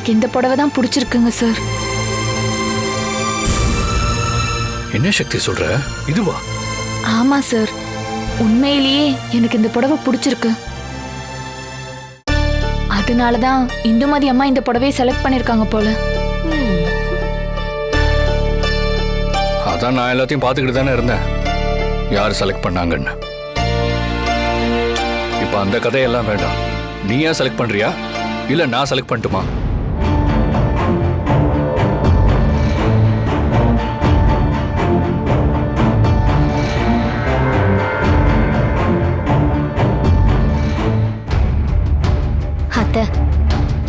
எனக்கு இந்த புடவை தான் பிடிச்சிருக்குங்க சார் என்ன சக்தி சொல்ற? இதுவா? ஆமா சார் உண்மையிலேயே எனக்கு இந்த புடவை பிடிச்சிருக்கு. அதனால தான் இந்துமதி அம்மா இந்த புடவையை செலக்ட் பண்ணிருக்காங்க போல. அதான் நான் எல்லாத்தையும் பார்த்துக்கிட்டு தானே இருந்தேன். யார் செலக்ட் பண்ணாங்கன்னு. இப்போ அந்த கதையெல்லாம் வேண்டாம். நீ ஏன் செலக்ட் பண்றியா? இல்ல நான் செலக்ட் பண்ணட்டுமா?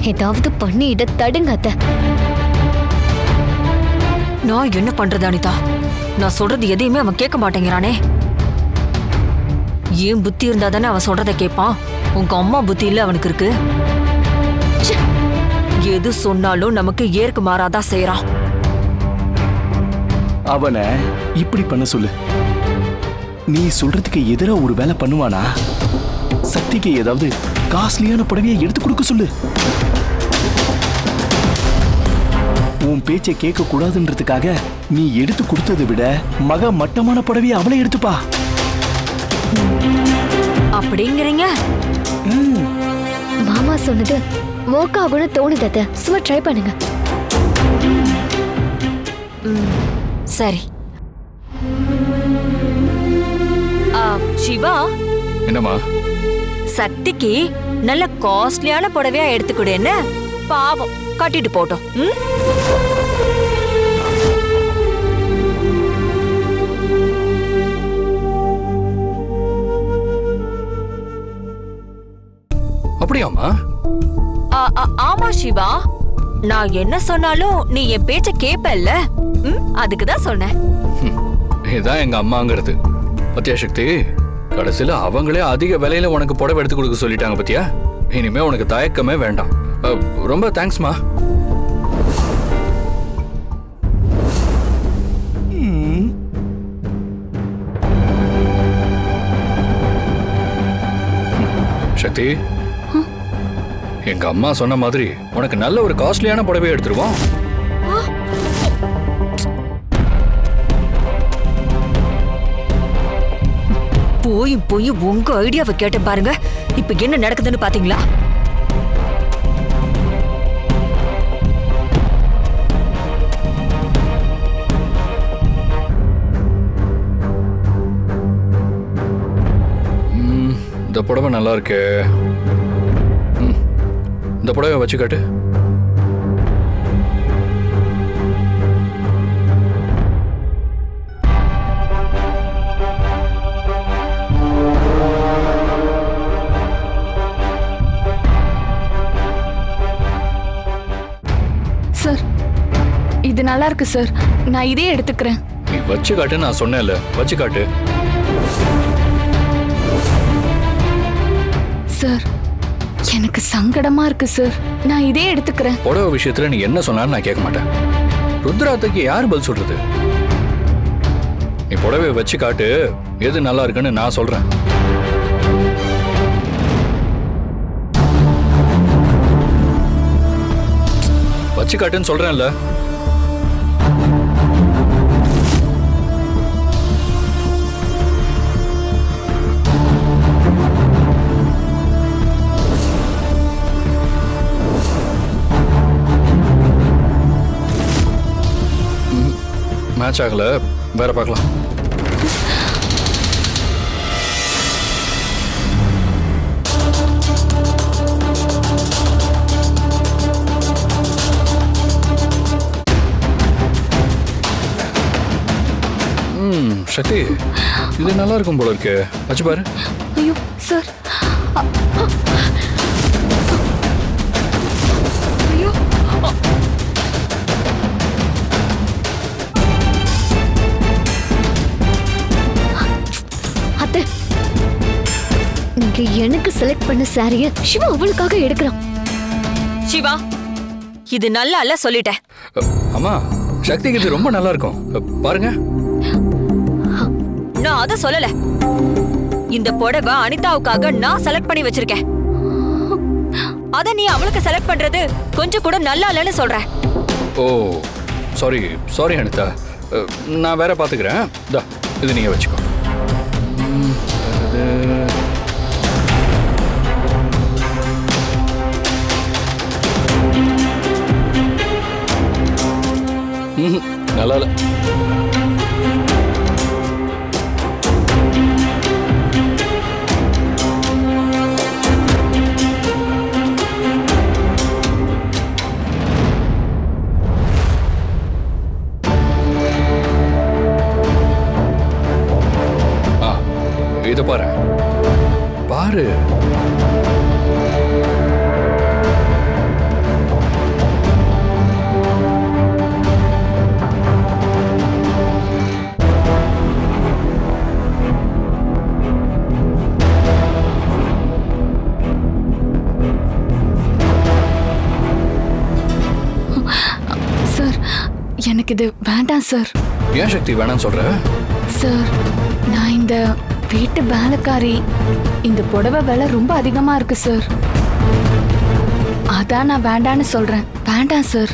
ஏதாவது பண்ணி இட தடுங்க அத்த. நான் என்ன பண்றது அனிதா? நான் சொல்றது எதையுமே அவன் கேட்க மாட்டேங்கிறானே. ஏன் புத்தி இருந்தா தானே அவன் சொல்றத கேட்பான்? உங்க அம்மா புத்தி இல்ல அவனுக்கு இருக்கு. எது சொன்னாலும் நமக்கு ஏற்கு மாறாதான் செய்யறான் அவனை இப்படி பண்ண சொல்லு. நீ சொல்றதுக்கு எதிரா ஒரு வேலை பண்ணுவானா? சக்திக்கு ஏதாவது காஸ்ட்லியான புடவையை எடுத்து கொடுக்க சொல்லு. உன் பேச்சை கேட்க கூடாதுன்றதுக்காக நீ எடுத்து கொடுத்ததை விட மக மட்டமான புடவையை அவளை எடுத்துப்பா. அப்படிங்கிறீங்க? ம், மாமா சொன்னது ஒர்க் ஆகும்னு தோணுது அத்த. சும்மா ட்ரை பண்ணுங்க. சரி. ஆ, சிவா? என்னம்மா? சக்திக்கு நல்ல காஸ்ட்லியான புடவையா எடுத்துக்கொடு என்ன? பாவம். கட்டிட்டு போட்டோம். ம்? அப்படியாம்மா? ஆ, ஆ, ஆமா சிவா. நான் என்ன சொன்னாலும் நீ என் பேச்ச கேப்பல்ல. அதுக்கு தான் சொன்னேன். இதான் எங்க அம்மாங்கிறது. பத்தியா சக்தி? கடைசியில அவங்களே அதிக விலையில உனக்கு புடவை எடுத்து கொடுக்க சொல்லிட்டாங்க பத்தியா? இனிமே உனக்கு தயக்கமே வேண்டாம். ரொம்ப தேங்க்ஸ்மா. சக்தி எங்க அம்மா சொன்ன மாதிரி உனக்கு நல்ல ஒரு காஸ்ட்லியான புடவை எடுத்துருவோம். போய் போய் உங்க ஐடியாவை கேட்டேன் பாருங்க. இப்ப என்ன நடக்குதுன்னு பாத்தீங்களா? புடவை நல்லா இருக்கே இந்த புடவை வச்சு காட்டு. சார் இது நல்லா இருக்கு சார் நான் இதே எடுத்துக்கிறேன். நீ வச்சு காட்டு நான் சொன்னேன்ல. வச்சு காட்டு. சார். எனக்கு சங்கடமா இருக்கு சார். நான் இதே எடுத்துக்கிறேன். புடவை விஷயத்துல நீ என்ன சொன்னாலும் நான் கேட்க மாட்டேன். ருத்ராத்துக்கு யார் பதில் சொல்றது? நீ புடவையை வச்சு காட்டு எது நல்லா இருக்குன்னு நான் சொல்றேன். வச்சு காட்டுன்னு சொல்றேன்ல. மேட்ச் ஆகல. வேற பார்க்கலாம். ம் சக்தி இது நல்லா இருக்கும் போல இருக்கு. வச்சு பாரு. ஐயோ சார். நீங்க எனக்கு செலக்ட் பண்ண சாரிய சிவா அவளுக்காக எடுக்கிறான். சிவா இது நல்லா இல்ல சொல்லிட்டேன். அம்மா சக்திக்கு இது ரொம்ப நல்லா இருக்கும். பாருங்க. நான் அத சொல்லல. இந்த புடவை அனிதாவுக்காக நான் செலக்ட் பண்ணி வச்சிருக்கேன். அத நீ அவளுக்கு செலக்ட் பண்றது கொஞ்சம் கூட நல்லா இல்லைன்னு சொல்ற. Oh sorry sorry Anitha. நான் வேற பார்த்துக்கிறேன் தா இது நீங்கள் வச்சுக்கோ. நல்லா இல்லை இதை பாரு. பாரு. எனக்கு இது வேண்டாம் சார் ஏன் சக்தி வேணாம்னு சொல்ற? சார் நான் இந்த வீட்டு வேலைக்காரி இந்த புடவை விலை ரொம்ப அதிகமா இருக்கு சார் அதான் நான் வேண்டான்னு சொல்றேன். வேண்டாம் சார்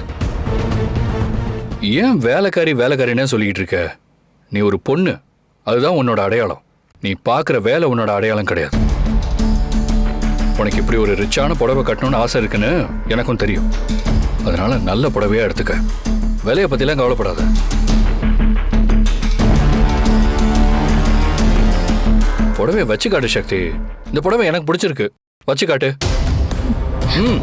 ஏன் வேலைக்காரி வேலைக்காரினே சொல்லிக்கிட்டு இருக்க? நீ ஒரு பொண்ணு. அதுதான் உன்னோட அடையாளம். நீ பார்க்குற வேலை உன்னோட அடையாளம் கிடையாது. உனக்கு இப்படி ஒரு ரிச்சான புடவை கட்டணும்னு ஆசை இருக்குன்னு எனக்கும் தெரியும். அதனால நல்ல புடவையா எடுத்துக்க. விலையை பற்றிலாம் கவலைப்படாத. புடவைய வச்சு காட்டு சக்தி. இந்த புடவை எனக்கு பிடிச்சிருக்கு. வச்சு காட்டு. ம்.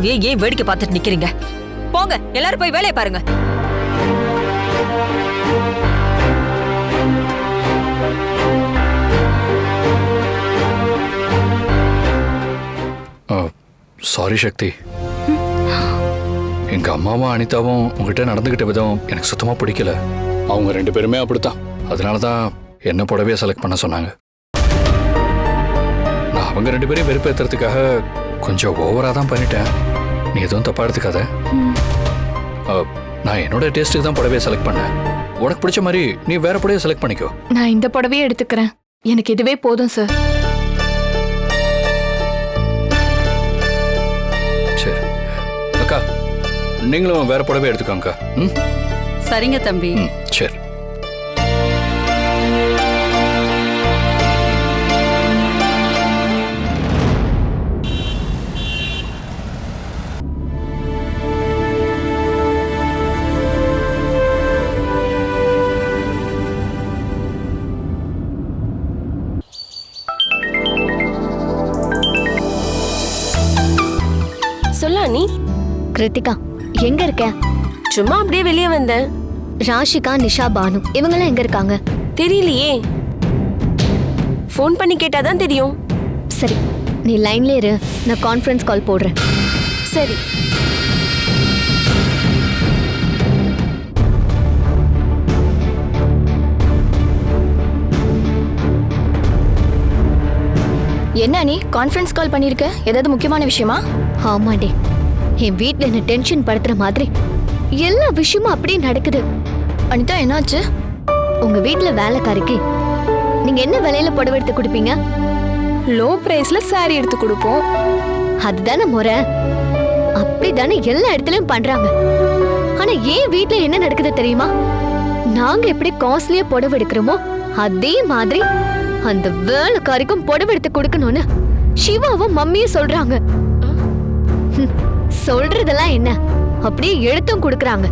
இந்த ஏன் வேடிக்கை பார்த்துட்டு நிக்கிறீங்க? போங்க எல்லாரும் போய் வேலையை பாருங்க. சாரி சக்தி. எங்க அம்மாவும் அனிதாவும் உங்ககிட்ட நடந்துகிட்ட விதம் எனக்கு சுத்தமா பிடிக்கல. அவங்க ரெண்டு பேருமே அப்படித்தான். அதனால தான் என்ன புடவைய செலக்ட் பண்ண சொன்னாங்க. நான் அவங்க ரெண்டு பேரையும் வெறுப்பேற்றுறதுக்காக கொஞ்சம் ஓவரா தான் பண்ணிட்டேன். நீ எதுவும் தப்பா எடுத்துக்காத. நான் என்னோட டேஸ்ட்டுக்கு தான் புடவைய செலக்ட் பண்ணேன். உனக்கு பிடிச்ச மாதிரி நீ வேற புடவைய செலக்ட் பண்ணிக்கோ. நான் இந்த புடவையே எடுத்துக்கிறேன். எனக்கு இதுவே போதும் சார் சரி. அக்கா நீங்களும் வேற புடவை எடுத்துக்கோங்க ம்? சரிங்க தம்பி. ம் சரி. கிருத்திகா எங்க இருக்க? சும்மா அப்படியே வெளியே வந்தேன். ராஷிகா நிஷா பானு இவங்கெல்லாம் எங்க இருக்காங்க? தெரியலையே. ஃபோன் பண்ணி கேட்டாதான் தெரியும். சரி நீ லைன்ல இரு நான் கான்ஃபரன்ஸ் கால் போடுறேன். சரி. என்ன நீ கான்ஃபரன்ஸ் கால் பண்ணிருக்க ஏதாவது முக்கியமான விஷயமா? ஆமாண்டே. என் வீட்ல என்ன டென்ஷன் படுத்துற மாதிரி எல்லா விஷயமும் அப்படியே நடக்குது. அனிதா என்னாச்சு? உங்க வீட்ல வேலைக்காரிக்கு நீங்க என்ன விலையில புடவை எடுத்து கொடுப்பீங்க? லோ பிரைஸ்ல saree எடுத்து கொடுப்போம். அதுதானே முறை. அப்படிதானே எல்லா இடத்துலயும் பண்றாங்க. ஆனா ஏன் வீட்ல என்ன நடக்குது தெரியுமா? நாங்க எப்படி காஸ்ட்லியா புடவை எடுக்கிறோமோ அதே மாதிரி அந்த வேலைக்காரிக்கும் புடவை எடுத்து கொடுக்கணும்னு சிவாவும் மம்மியும் சொல்றாங்க. சொல்றதெல்லாம் என்ன? அப்படியே எழுத்தும் கொடுக்கறாங்க.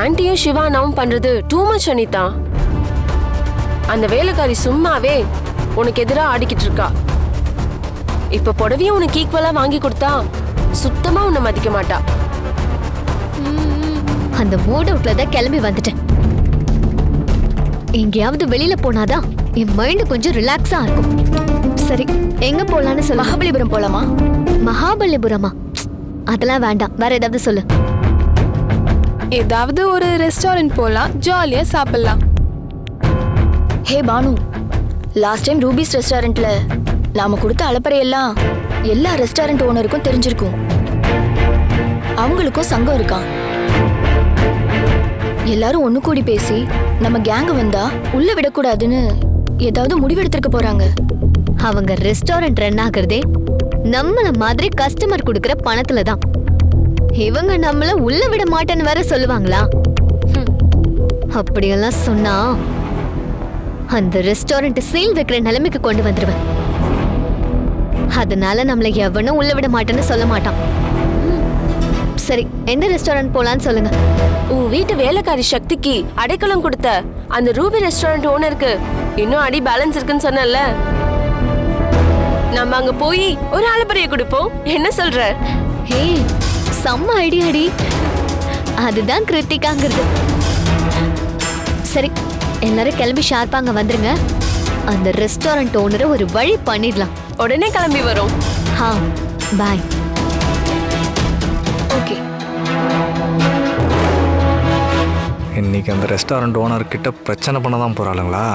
ஆன்ட்டியும் சிவானாவும் பண்றது டூ மச் அனிதா. அந்த வேலைக்காரி சும்மாவே உனக்கு எதிராக ஆடிக்கிட்டு இருக்கா. இப்ப புடவையும் உனக்கு ஈக்குவலா வாங்கி கொடுத்தா சுத்தமா உன்னை மதிக்க மாட்டா. அந்த மூட் அவுட்ல தான் கிளம்பி வந்துட்டேன். எங்கேயாவது வெளியில போனாதான் என் மைண்ட் கொஞ்சம் ரிலாக்ஸா இருக்கும். சரி எங்க போலான்னு சொல்லு மகாபலிபுரம் போலாமா? மகாபலிபுரமா? அதெல்லாம் வேண்டாம். வேற ஏதாவது சொல்லு. ஏதாவது ஒரு ரெஸ்டாரண்ட் போலாம். ஜாலியா சாப்பிடலாம். Hey Bhanu. Last time Ruby's ரெஸ்டாரண்ட்ல நாம கொடுத்த அலப்பறை எல்லாம் எல்லா ரெஸ்டாரண்ட் ஓனருக்கும் தெரிஞ்சிருக்கும். அவங்களுக்கும் சங்கம் இருக்கான் எல்லாரும் ஒண்ணு கூடி பேசி நம்ம கேங் வந்தா உள்ள விடக்கூடாதுன்னு ஏதாவது முடிவெடுத்திருக்க போறாங்க. அவங்க ரெஸ்டாரண்ட் ரன் ஆகுறதே நம்மள மாதிரி கஸ்டமர் கொடுக்கற பணத்துல தான். இவங்க நம்மள உள்ள விட மாட்டேன்னு வேற சொல்லுவாங்களா? அப்படியெல்லாம் சொன்னா அந்த ரெஸ்டாரண்ட் சீல் வைக்கிற நிலைமைக்கு கொண்டு வந்துருவேன். அதனால நம்மள எவனும் உள்ள விட மாட்டேன்னு சொல்ல மாட்டான். சரி எந்த ரெஸ்டாரண்ட் போலான்னு சொல்லுங்க. உன் வீட்டு வேலைக்காரி சக்திக்கு அடைக்கலம் கொடுத்த அந்த ரூபி ரெஸ்டாரண்ட் ஓனருக்கு இன்னும் அடி பேலன்ஸ் இருக்குன்னு சொன்னல நம்ம அங்க போய் ஒரு அலப்பறைய கொடுப்போம். என்ன சொல்ற? ஹே செம்ம ஐடியாடி. அதுதான் கிருத்திகாங்கிறது. சரி எல்லாரும் கிளம்பி ஷார்ப்பாங்க வந்துருங்க. அந்த ரெஸ்டாரண்ட் ஓனரை ஒரு வழி பண்ணிடலாம். உடனே கிளம்பி வரோம். ஹா பாய். இன்னைக்கு அந்த ரெஸ்டாரண்ட் ஓனர்கிட்ட பிரச்சனை பண்ண தான் போகிறாளுங்களா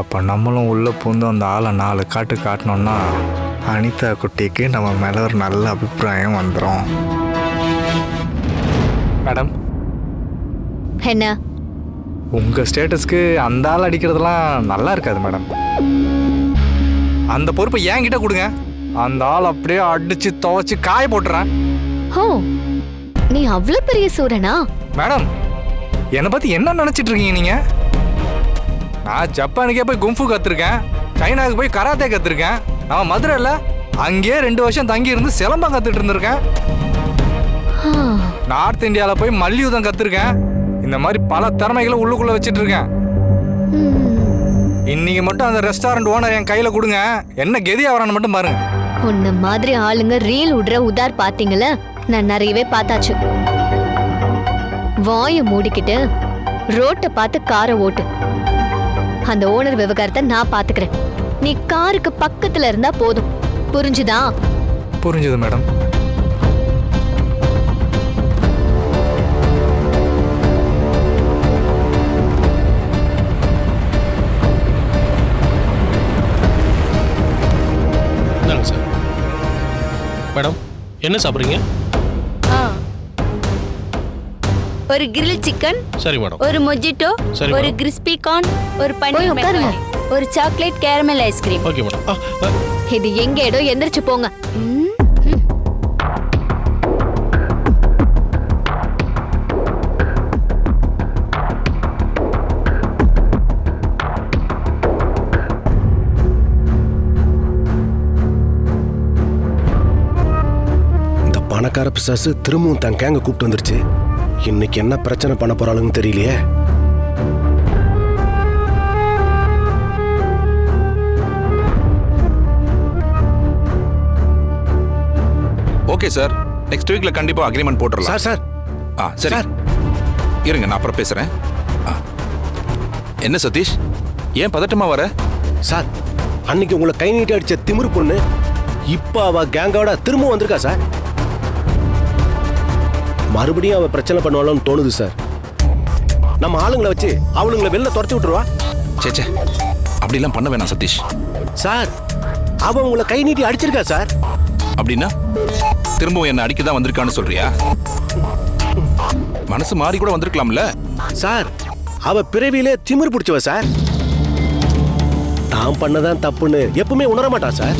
அப்போ நம்மளும் உள்ளே பூந்து அந்த ஆளை நாலு காட்டு காட்டினோம்னா அனிதா குட்டிக்கு நம்ம மேலே ஒரு நல்ல அபிப்பிராயம் வந்துடும் மேடம்? என்ன? உங்கள் ஸ்டேட்டஸ்க்கு அந்த ஆள் அடிக்கிறதுலாம் நல்லா இருக்காது மேடம். அந்த பொறுப்பை என்கிட்ட கொடுங்க. அந்த ஆள் அப்படியே அடித்து துவைச்சி காய போட்டுறேன். ஹோ நீ அவ்வளவு பெரிய சூரனா? மேடம் என்னை பற்றி என்ன நினச்சிட்டு இருக்கீங்க நீங்கள் நான் ஜப்பானுக்கே போய் கும்ஃபு கற்றுருக்கேன் சைனாவுக்கு போய் கராத்தே கற்றுருக்கேன் நான் மதுரையில் அங்கேயே ரெண்டு வருஷம் தங்கி இருந்து சிலம்பம் கற்றுட்டு இருந்திருக்கேன். நார்த் இந்தியாவில் போய் மல்யுத்தம் கற்றுருக்கேன் இந்த மாதிரி பல திறமைகளை உள்ளுக்குள்ளே வச்சுட்டு இருக்கேன். இன்னைக்கு மட்டும் அந்த ரெஸ்டாரண்ட் ஓனர் என் கையில் கொடுங்க. என்ன கெதி ஆகிறான்னு மட்டும் பாருங்க. உன்ன மாதிரி ஆளுங்க ரீல் விடுற உதார் பாத்தீங்களா நான் நிறையவே பார்த்தாச்சு. வாய மூடிக்கிட்டு ரோட்டை பார்த்து காரை ஓட்டு. அந்த ஓனர் விவகாரத்தை நான் பாத்துக்கிறேன் நீ காருக்கு பக்கத்துல இருந்தா போதும். புரிஞ்சுதா? புரிஞ்சுது மேடம். மேடம் என்ன சாப்பிட்றீங்க? ஒரு கிரில் சிக்கன் சரி மேடம் ஒரு மொஜிட்டோ சரி ஒரு. கிறிஸ்பி கார்ன் ஒரு பன்னீர் உட்காருங்க. ஒரு chocolate caramel ice cream okay madam இது எங்க இடம் எந்திரிச்சு போங்க. பணக்கார பிசாசு திரும்பவும் தன் கேங்க கூப்பிட்டு வந்துருச்சு. இன்னைக்கு என்ன பிரச்சனை பண்ண போறாளுன்னு தெரியலையே. ஓகே சார் நெக்ஸ்ட் வீக்ல கண்டிப்பா அக்ரிமெண்ட் போட்டுடலாம் சார் சார். ஆ சரி. சார். இருங்க நான் அப்புறம் பேசுறேன். ஆ. என்ன சதீஷ்? ஏன் பதட்டமா வர? சார் அன்னைக்கு உங்களை கை நீட்டி அடிச்ச திமிரு பொண்ணு இப்ப அவ கேங்கோட திரும்ப வந்திருக்கா சார். மறுபடியும் அவ பிரச்சனை பண்ணுவாளோன்னு தோணுது சார் நம்ம ஆளுங்களை வச்சு அவளுங்களை வெளில துரத்தி விட்டுருவா? சேச்சே அப்படிலாம் பண்ண வேணாம் சதீஷ். சார் அவ உங்களை கை நீட்டி அடிச்சிருக்கா சார் அப்படின்னா திரும்பவும் என்ன அடிக்க தான் வந்திருக்கான்னு சொல்றியா? மனசு மாறி கூட வந்திருக்கலாம்ல? சார் அவ பிறவியிலே திமிர் பிடிச்சவ சார் தான் பண்ணதான் தப்புன்னு எப்பவுமே உணர மாட்டா சார்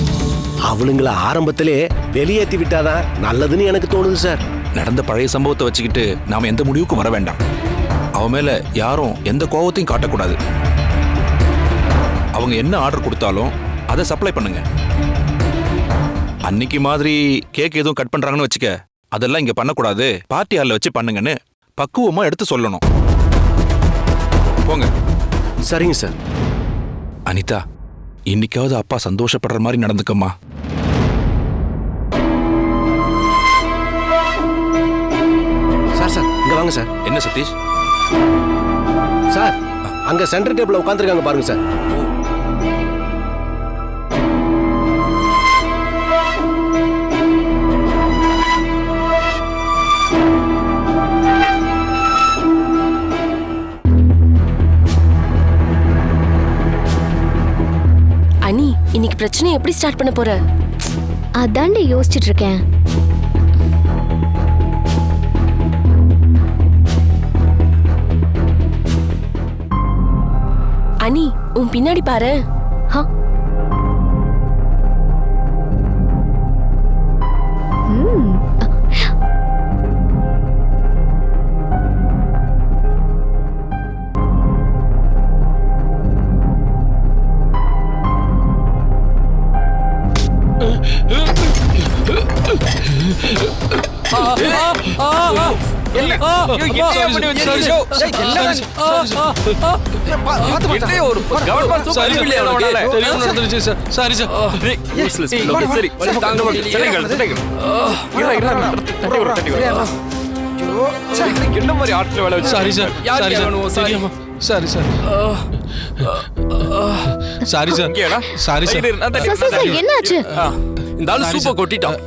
அவளுங்கள ஆரம்பத்திலே வெளியேத்தி விட்டாதான் நல்லதுன்னு எனக்கு தோணுது சார் நடந்த பழைய சம்பவத்தை வச்சுக்கிட்டு நாம எந்த முடிவுக்கும் வர வேண்டாம். அவ மேல யாரும் எந்த கோவத்தையும் காட்டக்கூடாது. அவங்க என்ன ஆர்டர் கொடுத்தாலும் அதை சப்ளை பண்ணுங்க. அன்னைக்கு மாதிரி கேக் எதுவும் கட் பண்றாங்கன்னு வச்சுக்க அதெல்லாம் இங்க பண்ணக்கூடாது. பார்ட்டி ஹாலில் வச்சு பண்ணுங்கன்னு பக்குவமா எடுத்து சொல்லணும். போங்க. சரிங்க சார். அனிதா இன்னைக்காவது அப்பா சந்தோஷப்படுற மாதிரி நடந்துக்கம்மா. இங்க வாங்க சார். என்ன சதீஷ்? சார் அங்க சென்டர் டேபிள்ல உட்காந்துருக்காங்க பாருங்க சார். அனி இன்னைக்கு பிரச்சனை எப்படி ஸ்டார்ட் பண்ண போற? அதாண்டி யோசிச்சுட்டு இருக்கேன். பின்னாடி பாரு ஹா. ம். தெரியாம நடந்துருச்சு சார் சாரி சார் என்ன மாதிரி ஆட்கள் வேலை sorry sir sorry sir sorry sir sorry sir sorry sir sir, sir, sir, என்னாச்சு இந்த ஆளு சூப்பர் கொட்டிட்டான்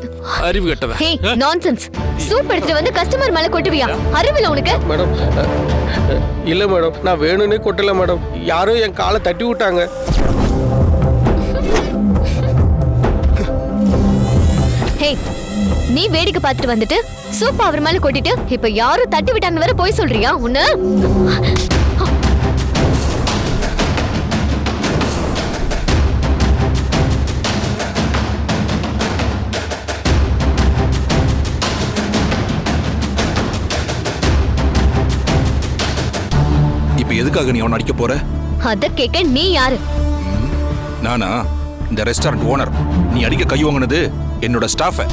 அறிவு கட்டவன். ஹே நான்சென்ஸ் சூப் எடுத்துட்டு வந்து கஸ்டமர் மேல கொட்டுவியா? அறிவில்ல உனக்கு? மேடம் இல்ல மேடம் நான் வேணும்னே கொட்டல மேடம். யாரோ என் காலை தட்டி விட்டாங்க. ஹே நீ வேடிக்கை பார்த்துட்டு வந்துட்டு சூப் அவர் மேல கொட்டிட்டு இப்ப யாரும் தட்டி விட்டாங்க வேற போய் சொல்றியா உன்ன? எதுக்காக நீ அவன் அடிக்க போற? அத கேட்க நீ யாரு? நானா? இந்த ரெஸ்டாரண்ட் ஓனர் நீ அடிக்க கை வாங்கினது என்னோட ஸ்டாஃப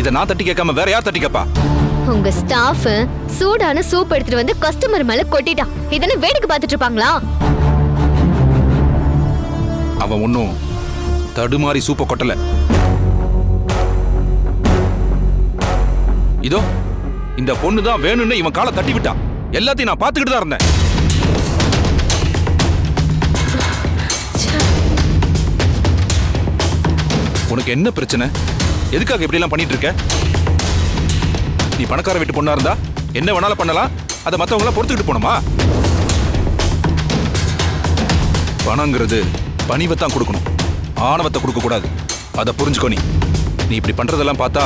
இத நான் தட்டி கேட்காம வேற யார் தட்டி கேப்பா? உங்க ஸ்டாஃப் சூடான சூப் எடுத்துட்டு வந்து கஸ்டமர் மேல கொட்டிட்டான். இதனை வேடிக்கை பார்த்துட்டு இருப்பாங்களா? அவன் ஒன்னும் தடுமாறி சூப்ப கொட்டல. இதோ இந்த பொண்ணு தான் வேணும்னு இவன் காலை தட்டி விட்டான். எல்லாத்தையும் நான் பார்த்துக்கிட்டு தான் இருந்தேன். உனக்கு என்ன பிரச்சனை? எதுக்காக இப்படி எல்லாம் பண்ணிட்டு இருக்க? நீ பணக்கார வீட்டு பொண்ணா இருந்தா என்ன வேணாலும் பண்ணலாம். அதை மத்தவங்கள பொறுத்துக்கிட்டு போனோமா பணங்கிறது பணிவைத்தான் கொடுக்கணும். ஆணவத்தை கொடுக்க கூடாது அதை புரிஞ்சுக்கோ நீ. நீ இப்படி பண்றதெல்லாம் பார்த்தா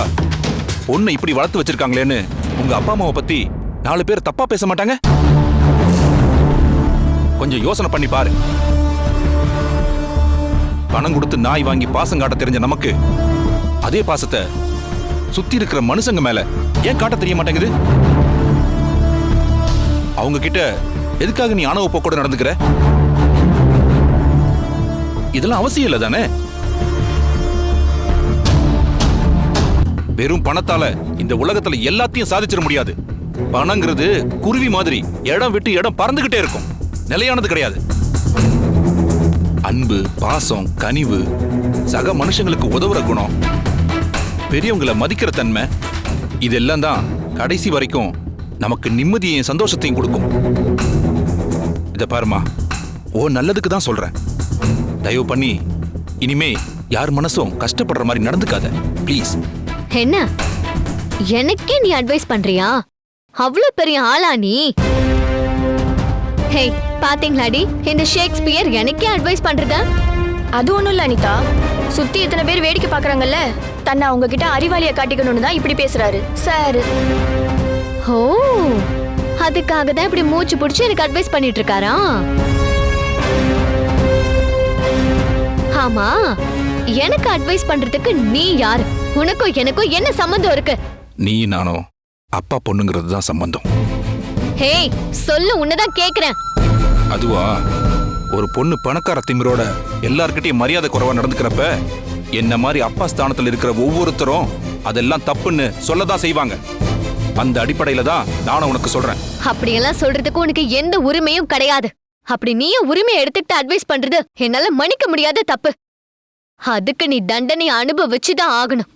பொண்ணை இப்படி வளர்த்து வச்சிருக்காங்களேன்னு உங்க அப்பா அம்மாவை பத்தி நாலு பேர் தப்பா பேச மாட்டாங்க? கொஞ்சம் யோசனை பண்ணி பாரு. பணம் கொடுத்து நாய் வாங்கி பாசம் காட்ட தெரிஞ்ச நமக்கு அதே பாசத்தை சுத்தி இருக்கிற மனுஷங்க மேல ஏன் காட்ட தெரிய மாட்டேங்குது? அவங்க கிட்ட எதுக்காக நீ ஆணவ போக்கோட நடந்துக்கிற? இதெல்லாம் அவசியம் இல்லை தானே? வெறும் பணத்தால இந்த உலகத்துல எல்லாத்தையும் சாதிச்சிட முடியாது. பணங்கிறது குருவி மாதிரி. இடம் விட்டு இடம் பறந்துகிட்டே இருக்கும். நிலையானது கிடையாது. அன்பு பாசம் கனிவு சக மனுஷங்களுக்கு உதவுற குணம். பெரியவங்களை மதிக்கிற தன்மை இதெல்லாம் தான் கடைசி வரைக்கும் நமக்கு நிம்மதியையும் சந்தோஷத்தையும் கொடுக்கும். இத பாருமா ஓ நல்லதுக்கு தான் சொல்றேன். தயவு பண்ணி இனிமே யார் மனசும் கஷ்டப்படுற மாதிரி நடந்துக்காத. ப்ளீஸ் என்ன? எனக்கே நீ அட்வைஸ் பண்றியா? அவ்வளவு பெரிய ஆளா நீ? ஹே பாத்தீங்களாடி இந்த ஷேக்ஸ்பியர் எனக்கே அட்வைஸ் பண்றத? அது ஒண்ணும் இல்ல அனிதா. சுத்தி இத்தனை பேர் வேடிக்கை பாக்குறாங்கல்ல தன்னை அவங்க கிட்ட அறிவாளிய காட்டிக்கணும்னு தான் இப்படி பேசுறாரு. சார். ஓ அதுக்காக தான் இப்படி மூச்சு பிடிச்சு எனக்கு அட்வைஸ் பண்ணிட்டு இருக்காரா ஆமா எனக்கு அட்வைஸ் பண்றதுக்கு நீ யாரு? உனக்கும் எனக்கும் என்ன சம்மந்தம் இருக்கு? நீ நானும். அப்பா பொண்ணுங்கிறது தான் சம்பந்தம். ஹே சொல்லு உன்னதான் கேக்குறேன். அதுவா ஒரு பொண்ணு பணக்கார திமிரோட எல்லார்கிட்டயும் மரியாதை குறைவா நடந்துக்கிறப்ப என்ன மாதிரி அப்பா ஸ்தானத்துல இருக்கிற ஒவ்வொருத்தரும் அதெல்லாம் தப்புன்னு சொல்லதான் செய்வாங்க. அந்த அடிப்படையில தான் நானும் உனக்கு சொல்றேன். அப்படியெல்லாம் சொல்றதுக்கு உனக்கு எந்த உரிமையும் கிடையாது. அப்படி நீயே உரிமையை எடுத்துக்கிட்டு அட்வைஸ் பண்றது என்னால மன்னிக்க முடியாத தப்பு. அதுக்கு நீ தண்டனை அனுபவிச்சுதான் ஆகணும்.